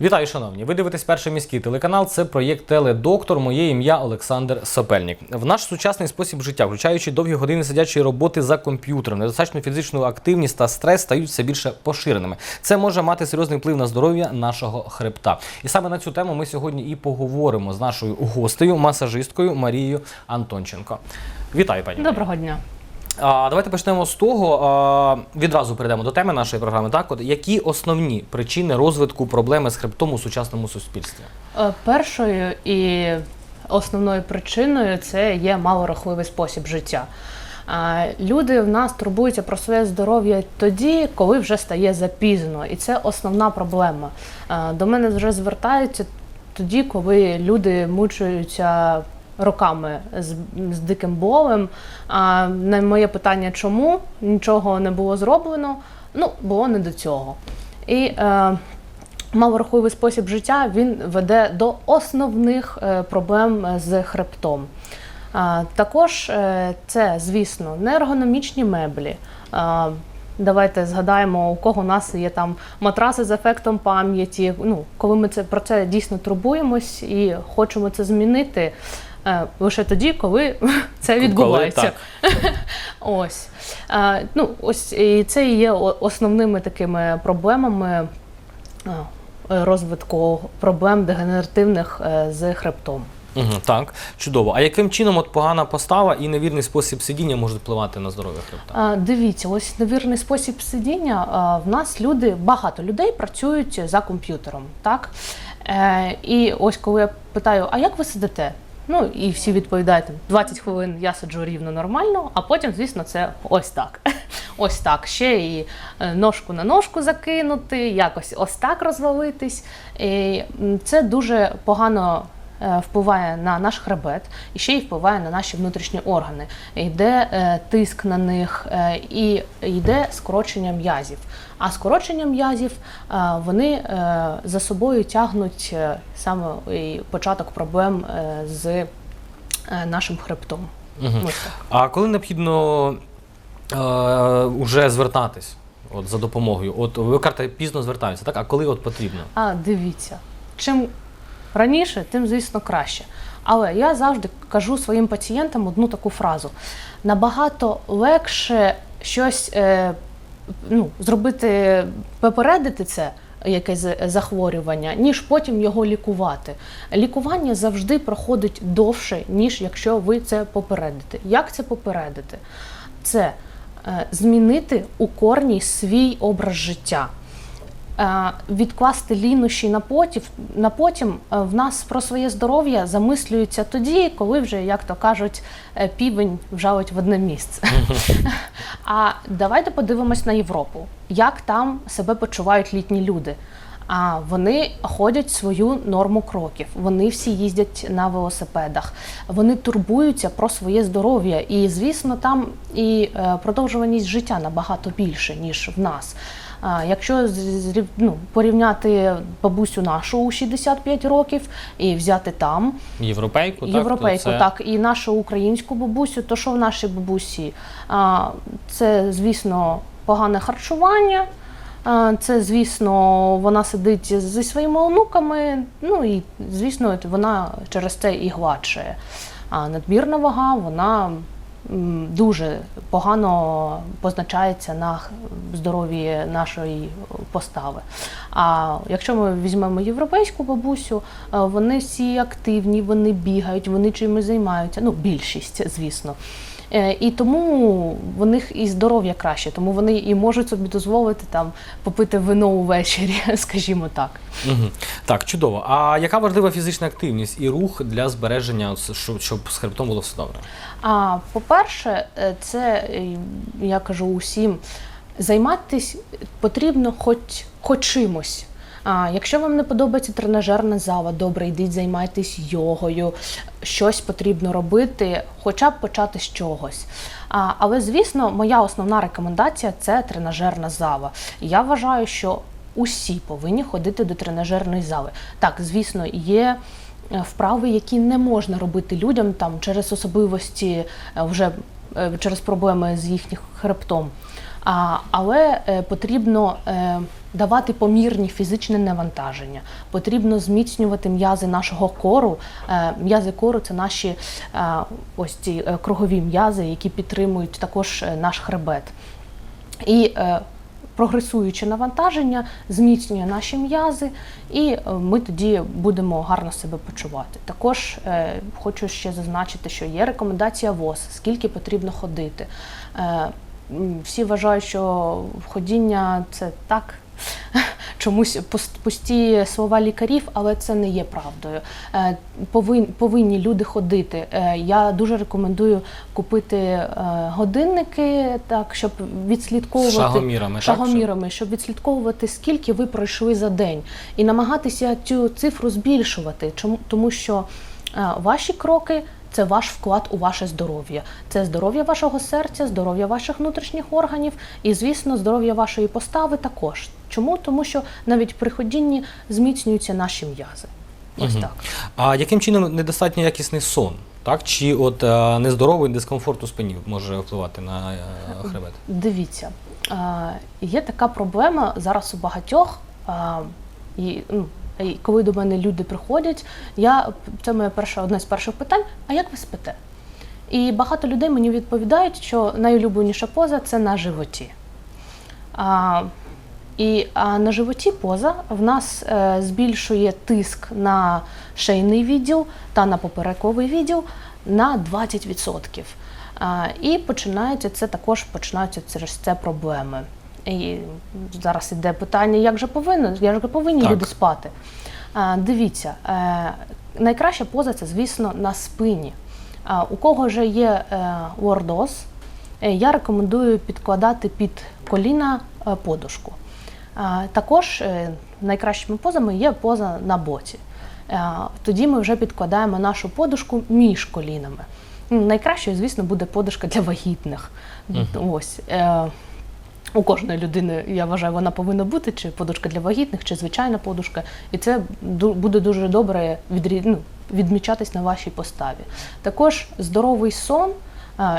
Вітаю, шановні! Ви дивитесь перший міський телеканал. Це проєкт Теледоктор. Моє ім'я Олександр Сопельник. В наш сучасний спосіб життя, включаючи довгі години сидячої роботи за комп'ютером, недостатню фізичну активність та стрес стають все більше поширеними. Це може мати серйозний вплив на здоров'я нашого хребта. І саме на цю тему ми сьогодні і поговоримо з нашою гостею, масажисткою Марією Антонченко. Вітаю, пані. Доброго дня. А, давайте почнемо з того. А, відразу перейдемо до теми нашої програми. Так, от які основні причини розвитку проблеми з хребтом у сучасному суспільстві? Е, Першою і основною причиною це є малорахливий спосіб життя. Е, Люди в нас турбуються про своє здоров'я тоді, коли вже стає запізно, і це основна проблема. Е, До мене вже звертаються тоді, коли люди мучаються роками з, з диким болем. А на моє питання, чому нічого не було зроблено, ну було не до цього. І е, малорахливий спосіб життя він веде до основних е, проблем з хребтом. Також е, це, звісно, неергономічні меблі. Давайте згадаємо, у кого у нас є там матраси з ефектом пам'яті. Ну, коли ми це про це дійсно турбуємось і хочемо це змінити е, лише тоді, коли це відбувається. Ось. Е, ну, ось і це і є основними такими проблемами е, розвитку проблем дегенеративних е, з хребтом. Угу, так, чудово. А яким чином от погана постава і невірний спосіб сидіння можуть впливати на здоров'я хребта? А, Дивіться, ось невірний спосіб сидіння. а, В нас люди, багато людей працюють за комп'ютером, так? Е, і ось коли я питаю, а як ви сидите? Ну і всі відповідають, там, 20 хвилин я сиджу рівно нормально, а потім, звісно, це ось так. Ось так. Ще і е, ножку на ножку закинути, якось ось так розвалитись. І це дуже погано впливає на наш хребет і ще й впливає на наші внутрішні органи. Йде е, тиск на них е, і йде скорочення м'язів. А скорочення м'язів е, вони е, за собою тягнуть е, саме початок проблем е, з е, нашим хребтом. А коли необхідно е, уже звертатись от, за допомогою? От ви кажете, пізно звертаються, так? А коли от потрібно? А дивіться, чим раніше, тим, звісно, краще. Але я завжди кажу своїм пацієнтам одну таку фразу: набагато легше щось е, ну, зробити, попередити це. Якесь захворювання, ніж потім його лікувати. Лікування завжди проходить довше, ніж якщо ви це попередите. Як це попередити? Це е, змінити у корні свій образ життя. Е, відкласти лінощі на потім, на потім е, в нас про своє здоров'я замислюються тоді, коли вже, як то кажуть, е, півень вжалить в одне місце. А давайте подивимось на Європу. Як там себе почувають літні люди? А вони ходять свою норму кроків. Вони всі їздять на велосипедах. Вони турбуються про своє здоров'я. І звісно, там і е, продовжуваність життя набагато більше ніж в нас. Якщо ну, порівняти бабусю нашу у 65 років і взяти там Європейку, так? європейку, це... так, і нашу українську бабусю, то що в нашій бабусі? Це, звісно, погане харчування. Це, звісно, вона сидить зі своїми онуками. Ну і звісно, вона через це і гладшає. А надмірна вага, вона дуже погано позначається на здоров'ї нашої постави. А якщо ми візьмемо європейську бабусю, е, вони всі активні, вони бігають, вони чимось займаються. Ну, більшість, звісно. Е, І тому в них і здоров'я краще, тому вони і можуть собі дозволити там попити вино увечері, скажімо так. Угу. Так, чудово. А яка важлива фізична активність і рух для збереження, щоб з хребтом було все добре? А по-перше, е, це е, я кажу усім, займатися потрібно хоч, хоч чимось. А якщо вам не подобається тренажерна зала, добре, йдіть, займайтесь йогою, щось потрібно робити, хоча б почати з чогось. А, але, звісно, моя основна рекомендація це тренажерна зала. Я вважаю, що усі повинні ходити до тренажерної зали. Так, звісно, є е, вправи, які не можна робити людям там через особливості е, вже е, через проблеми з їхнім хребтом. А, але потрібно давати помірні фізичне навантаження. Потрібно зміцнювати м'язи нашого кору. Е, М'язи кору це наші е, ось ці е, кругові м'язи, які підтримують також наш хребет. І прогресуюче навантаження зміцнює наші м'язи, і ми тоді будемо гарно себе почувати. Також хочу ще зазначити, що є рекомендація ВОЗ, скільки потрібно ходити. Всі вважають, що ходіння це так. Чомусь пусті слова лікарів, але це не є правдою. Е, повинні люди ходити. Е, Я дуже рекомендую купити е, годинники, так щоб відслідковувати З шагомірами, так, щоб відслідковувати, скільки ви пройшли за день, і намагатися цю цифру збільшувати. Тому, що ваші кроки. Це ваш вклад у ваше здоров'я. Це здоров'я вашого серця, здоров'я ваших внутрішніх органів і, звісно, здоров'я вашої постави також. Чому? Тому що навіть при ходінні зміцнюються наші м'язи. Ось Мгм. так. А яким чином недостатньо якісний сон? Так? Чи от е, нездоровий дискомфорт у спині може впливати на е, хребет? Дивіться, е, є така проблема зараз у багатьох. е, І, ну, коли до мене люди приходять, я, це моє перше, одне з перших питань: а як ви спите? І багато людей мені відповідають, що найулюбленіша поза це на животі. А, і а на животі поза в нас е, збільшує тиск на шийний відділ та на поперековий відділ на 20%. А, і починається це також починаються через це проблеми. І зараз іде питання, як же повинно, як же повинні Так. люди спати. А, дивіться, е, найкраща поза це, звісно, на спині. А, у кого вже є е, лордоз, е, я рекомендую підкладати під коліна е, подушку. А, Також е, найкращими позами є поза на боці. Е, Тоді ми вже підкладаємо нашу подушку між колінами. Найкращою, звісно, буде подушка для вагітних. Ось. У кожної людини, я вважаю, вона повинна бути, чи подушка для вагітних, чи звичайна подушка. І це буде дуже добре ну, відмічатись на вашій поставі. Також здоровий сон.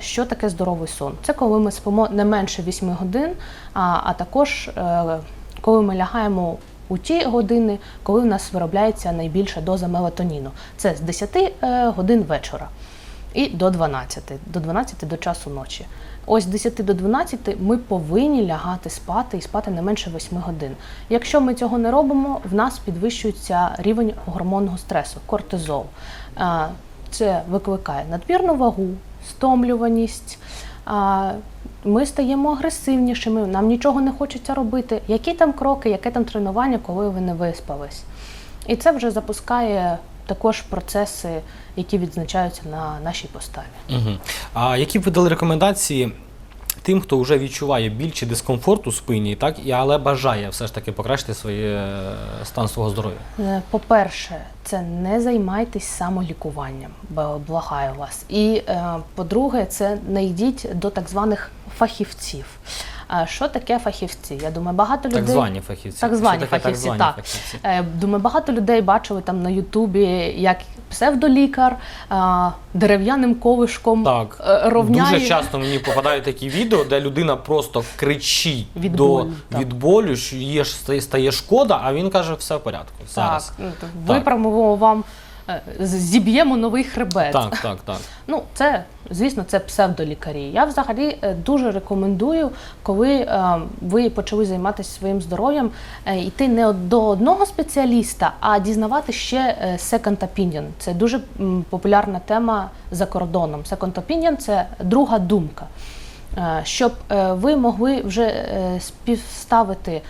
Що таке здоровий сон? Це коли ми спимо не менше 8 годин, а, а також е, коли ми лягаємо у ті години, коли в нас виробляється найбільша доза мелатоніну. Це з 10 е, годин вечора і до 12, до 12 до часу ночі. Ось з 10 до 12 ми повинні лягати спати і спати не менше 8 годин. Якщо ми цього не робимо, в нас підвищується рівень гормонного стресу, кортизол. Це викликає надмірну вагу, стомлюваність. Ми стаємо агресивнішими, нам нічого не хочеться робити. Які там кроки, яке там тренування, коли ви не виспались? І це вже запускає також процеси, які відзначаються на нашій поставі. Угу. А які б ви дали рекомендації тим, хто вже відчуває біль чи дискомфорт у спині, так, і, але бажає все ж таки покращити своє е, стан свого здоров'я? Е, По-перше, це не займайтесь самолікуванням, благаю вас. І е, по-друге, це не йдіть до так званих фахівців. Що таке фахівці? Я думаю, багато людей Так звані фахівці. Так звані таке фахівці, так. так. фахівці? Е, Думаю, багато людей бачили там на Ютубі, як псевдолікар дерев'яним ковишком Так, е, ровняє. дуже часто мені попадають такі відео, де людина просто кричить Від до болю, від болю, що ж стає, шкода, а він каже, все в порядку. Зараз. Так, ну, то виправимо вам, е, зіб'ємо новий хребет. Так, так, так. Ну, це, звісно, це псевдолікарі. Я взагалі е, дуже рекомендую, коли е, ви почали займатися своїм здоров'ям, е, йти не до одного спеціаліста, а дізнавати ще second opinion. Це дуже популярна тема за кордоном. Second opinion – це друга думка. Щоб ви могли вже співставити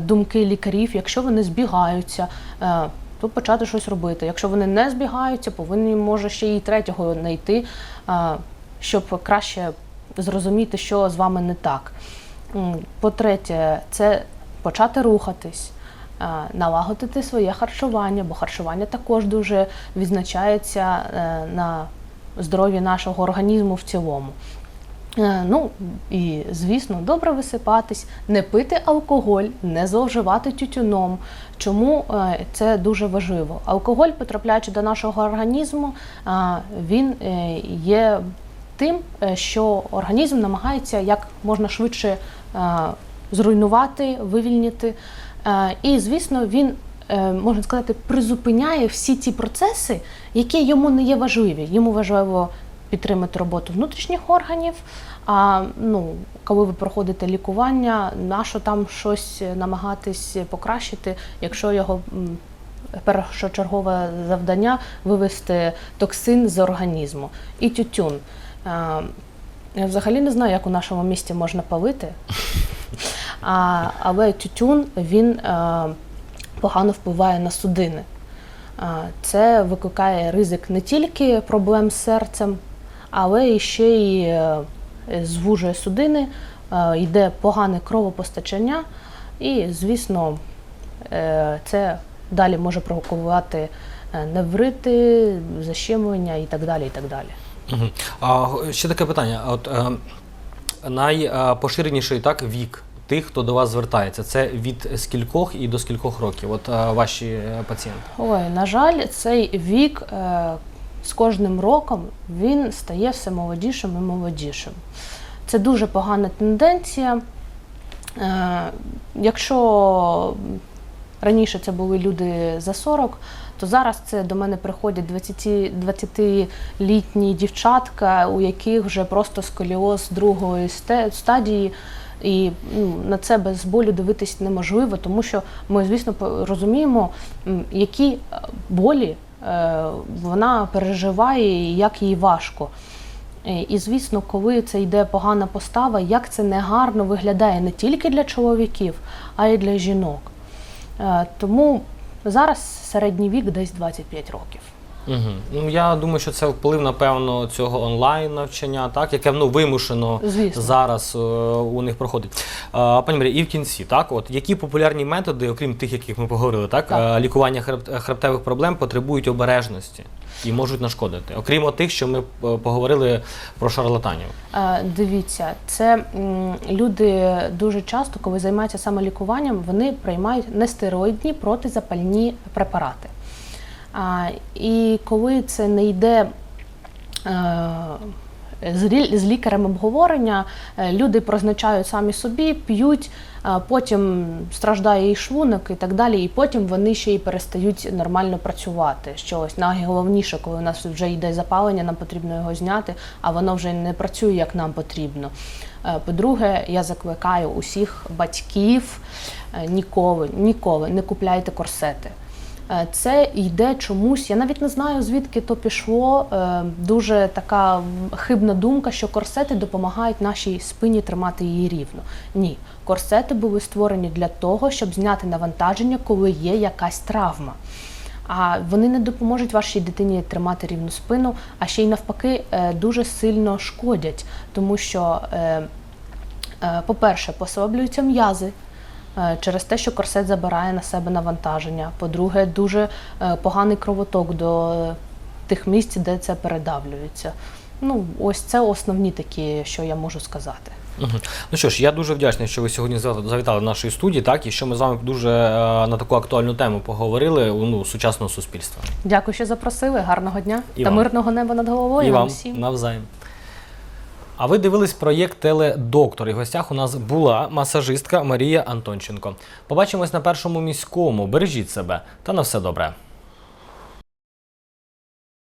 думки лікарів, якщо вони збігаються, то почати щось робити. Якщо вони не збігаються, повинні може ще і третього знайти, щоб краще зрозуміти, що з вами не так. По-третє, це почати рухатись. Налагодити своє харчування, бо харчування також дуже відзначається е, на здоров'ї нашого організму в цілому. Е, Ну і звісно, добре висипатись, не пити алкоголь, не зловживати тютюном. Чому е, це дуже важливо? Алкоголь, потрапляючи до нашого організму, е, він є тим, що організм намагається як можна швидше зруйнувати, вивільнити І, звісно, він, можна сказати, призупиняє всі ті процеси, які йому не є важливі. Йому важливо підтримати роботу внутрішніх органів. А ну, коли ви проходите лікування, нащо там щось намагатись покращити, якщо його першочергове завдання вивести токсин з організму і тютюн. Я взагалі не знаю, як у нашому місті можна палити. А, але тютюн він е, погано впливає на судини. Е, Це викликає ризик не тільки проблем з серцем, але ще й е, звужує судини, е, йде погане кровопостачання, і, звісно, е, це далі може провокувати неврити, защемлення і так далі. І так далі. А ще таке питання. От е, найпоширеніший так вік тих, хто до вас звертається, це від скількох і до скількох років? От е, ваші пацієнти. Ой, на жаль, цей вік е, з кожним роком він стає все молодішим і молодішим. Це дуже погана тенденція. Е, якщо раніше це були люди за 40, то зараз це до мене приходять 20 20-літні дівчатка, у яких вже просто сколіоз другої стадії. І ну, на це без болю дивитись неможливо, тому що ми, звісно, розуміємо, які е, болі вона переживає як їй важко. Е, І, звісно, коли це йде погана постава, як це негарно виглядає не тільки для чоловіків, а й для жінок. Е, Тому зараз середній вік десь 25 років. Угу. Ну я думаю, що це вплив, напевно, цього онлайн навчання, так, яке ну, вимушено Звісно. зараз е, у них проходить. А, пані Марія, і в кінці, так, от які популярні методи, окрім тих, яких ми поговорили, так, Так. е, лікування хреб- хребтевих проблем потребують обережності і можуть нашкодити, окрім тих, що ми е, поговорили про шарлатанів. Е, Дивіться, це м, люди дуже часто, коли займаються саме лікуванням, вони приймають нестероїдні протизапальні препарати. І коли це не йде е, з лікарем обговорення, е, люди призначають самі собі, п'ють, а потім страждає і шлунок і так далі, і потім вони ще й перестають нормально працювати. Що ось найголовніше, коли у нас вже йде запалення, нам потрібно його зняти, а воно вже не працює як нам потрібно. Е, По-друге, я закликаю усіх батьків е, ніколи, ніколи не купляйте корсети. Е, Це йде чомусь. Я навіть не знаю, звідки то пішло. Е, Дуже така хибна думка, що корсети допомагають нашій спині тримати її рівно. Ні, корсети були створені для того, щоб зняти навантаження, коли є якась травма. А вони не допоможуть вашій дитині тримати рівну спину, а ще й навпаки е, дуже сильно шкодять, тому що, по-перше, послаблюються м'язи. Е, Через те, що корсет забирає на себе навантаження. По-друге, дуже е, поганий кровоток до е, тих місць, де це передавлюється. Ну, ось це основні такі, що я можу сказати. Угу. Ну що ж, я дуже вдячний, що ви сьогодні завітали до нашої студії, так, і що ми з вами дуже на таку актуальну тему поговорили ну, сучасного суспільства. Дякую, що запросили. Гарного дня І та вам. мирного неба над головою. І вам всім. навзаєм. А ви дивились проєкт Теледоктор. І в гостях у нас була масажистка Марія Антонченко. Побачимось на першому міському. Бережіть себе та на все добре.